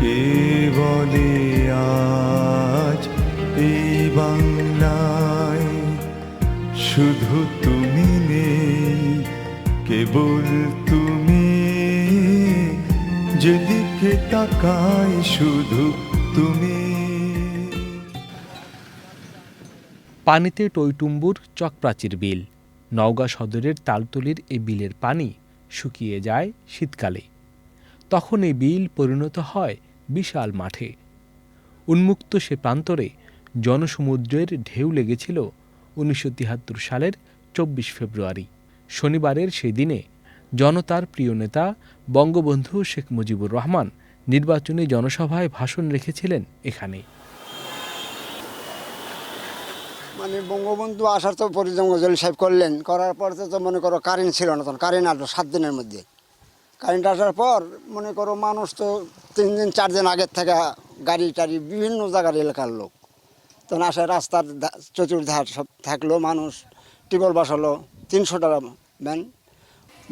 কে আজ এই বাংলায়? শুধু তুমি নেই, কেবল তুমি। যেদিকে তাকাই শুধু তুমি। পানিতে টইটুম্বুর চকপ্রাচীর বিল। নওগাঁ সদরের তালতলির এই বিলের পানি শুকিয়ে যায় শীতকালে। তখন এই বিল পরিণত হয় বিশাল মাঠে। উন্মুক্ত সে প্রান্তরে জনসমুদ্রের ঢেউ লেগেছিল উনিশশো তিয়াত্তর সালের চব্বিশ ফেব্রুয়ারি। শনিবারের সেই দিনে জনতার প্রিয় নেতা বঙ্গবন্ধু শেখ মুজিবুর রহমান নির্বাচনী জনসভায় ভাষণ রেখেছিলেন এখানে। মানে বঙ্গবন্ধু আসার তো পরিজন গজল সাহেব করলেন, করার পর তো মনে করো কারেন্ট ছিল না তখন কারেন্ট আসলো সাত দিনের মধ্যে। কারেন্ট আসার পর, মনে করো মানুষ তো তিন দিন, চার দিন আগের থেকে গাড়ি টাড়ি বিভিন্ন জায়গার এলাকার লোক। তখন আসে রাস্তার চতুর্ধার সব থাকল মানুষ টিবল বসালো, তিনশো টাকা ব্যান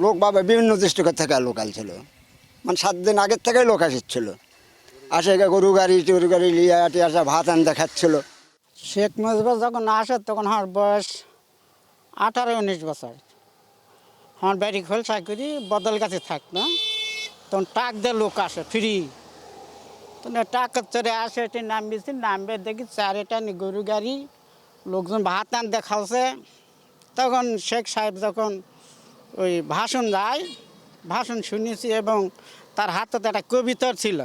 লোক ভাবে বিভিন্ন ডিস্ট্রিক্টের থেকে লোক ছিল। মানে সাত দিন আগের থেকেই লোক আসছিল আসে গরু গাড়ি টরু গাড়ি লিয়ে আটি আসা ভাত আন দেখাচ্ছিল শেখ মুজিবুর যখন আসে, তখন আমার বয়স আঠারো, উনিশ বছর। আমার বাড়ি খোলসা করি, বদল গাছে থাকতো তখন টাক দিয়ে লোক আসে, ফ্রি। তখন টাক চড়ে আসে, এটি নামবেছি, নামবে দেখি চারিটা গরু গাড়ি, লোকজন ভাত আন দেখাচ্ছে তখন শেখ সাহেব যখন ওই ভাষণ দেয়, ভাষণ শুনেছি এবং তার হাতে তো একটা কবিতর ছিল।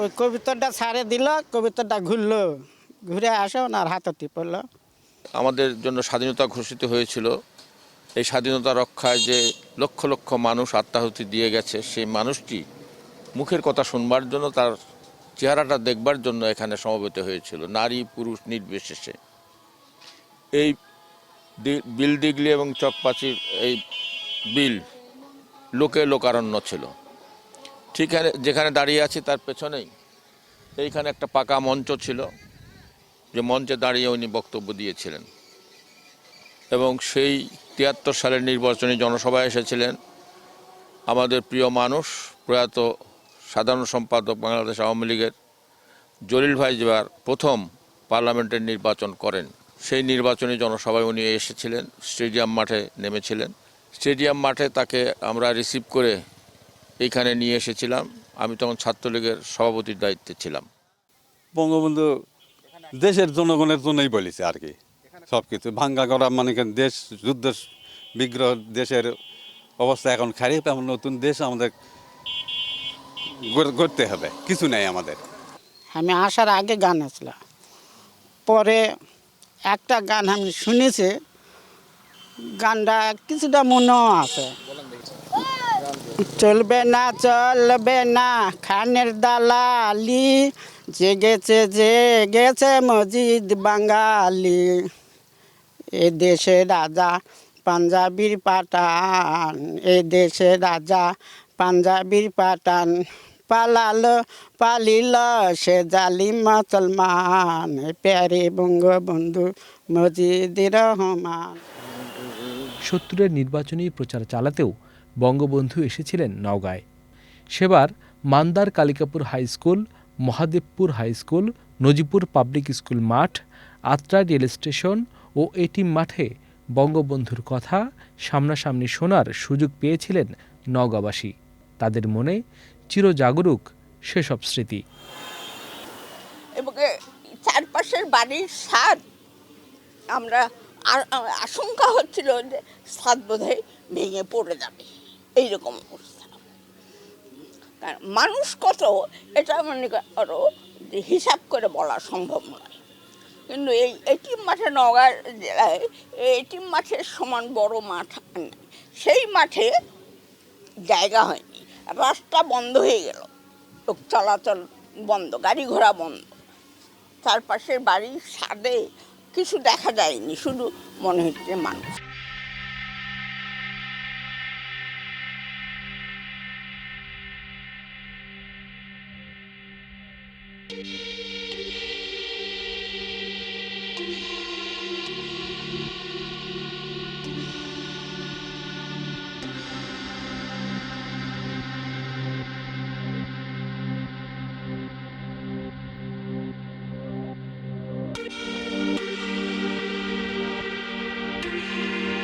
ওই কবিতরটা ছাড়ে দিল, কবিতরটা ঘুরলো। ঘুরে আসে ওনার হাতে টিপলো আমাদের জন্য স্বাধীনতা ঘোষিত হয়েছিল। এই স্বাধীনতা রক্ষায় যে লক্ষ লক্ষ মানুষ আত্মাহুতি দিয়ে গেছে, সেই মানুষটি মুখের কথা শুনবার জন্য, তার চেহারাটা দেখবার জন্য এখানে সমবেত হয়েছিল, নারী, পুরুষ নির্বিশেষে। এই বিল দিগলি এবং চকপাচির এই বিল লোকে লোকারণ্য ছিল। ঠিক যেখানে দাঁড়িয়ে আছি, তার পেছনেই এইখানে একটা পাকা মঞ্চ ছিল, যে মঞ্চে দাঁড়িয়ে উনি বক্তব্য দিয়েছিলেন। এবং সেই তিয়াত্তর সালের নির্বাচনী জনসভায় এসেছিলেন আমাদের প্রিয় মানুষ, প্রয়াত সাধারণ সম্পাদক বাংলাদেশ আওয়ামী লীগের জলিল ভাই যেবার প্রথম পার্লামেন্টের নির্বাচন করেন। সেই নির্বাচনী জনসভায় উনি এসেছিলেন, স্টেডিয়াম মাঠে নেমেছিলেন। স্টেডিয়াম মাঠে তাকে আমরা রিসিভ করে এইখানে নিয়ে এসেছিলাম। আমি তখন ছাত্রলীগের সভাপতির দায়িত্বে ছিলাম। বঙ্গবন্ধু দেশের জনগণের জন্যই বলেছে আর কি। সব কিছু ভাঙ্গা করা মানে দেশ যুদ্ধ বিগ্রহ, দেশের অবস্থা এখন খারাপ, এমন নতুন দেশ আমাদের গড়তে হবে। কিছু নেই আমাদের। আমি আসার আগে গান আসলো। পরে একটা গান আমি শুনেছি, গানটা কিছুটা মনেও আছে। চলবে না চলবে না, খানের দালালি, জেগেছে জেগেছে মজিদ বাঙালি। এ দেশে রাজা পাঞ্জাবির পাঠান, এ দেশে রাজা পাঞ্জাবির পাঠান। পালালো, পালিল সে জালিম মুসলমান প্যারে বঙ্গবন্ধু মজিদ রহমান। সত্তরের নির্বাচনী প্রচার চালাতেও বঙ্গবন্ধু এসেছিলেন নওগাঁয়। সেবার মান্দার Kalikapur high school, Mahadevpur high school Nazipur public school মাঠ, আত্রা রেল স্টেশন ও এটিম মাঠে বঙ্গবন্ধুর কথা সামনাসামনি শোনার সুযোগ পেয়েছিলেন নওগাঁবাসী। তাদের মনে চিরজাগরুক সেসব স্মৃতি। এবং চারপাশের বাড়ির স্বাদ, আমরা আশঙ্কা হচ্ছিল যে ছাদ বোধহয় ভেঙে পড়ে যাবে। এইরকম অবস্থা। কারণ মানুষ কত, এটা মনে যে হিসাব করে বলা সম্ভব নয়। কিন্তু এই এটিম মাঠে নওগাঁ জেলায় এটিম মাঠের সমান বড় মাঠ। সেই মাঠে জায়গা হয়নি। রাস্তা বন্ধ হয়ে গেল। লোক চলাচল বন্ধ, গাড়ি ঘোড়া বন্ধ। চারপাশের বাড়ির ছাদে কিছু দেখা যায়নি, শুধু মনে হচ্ছে মানুষ।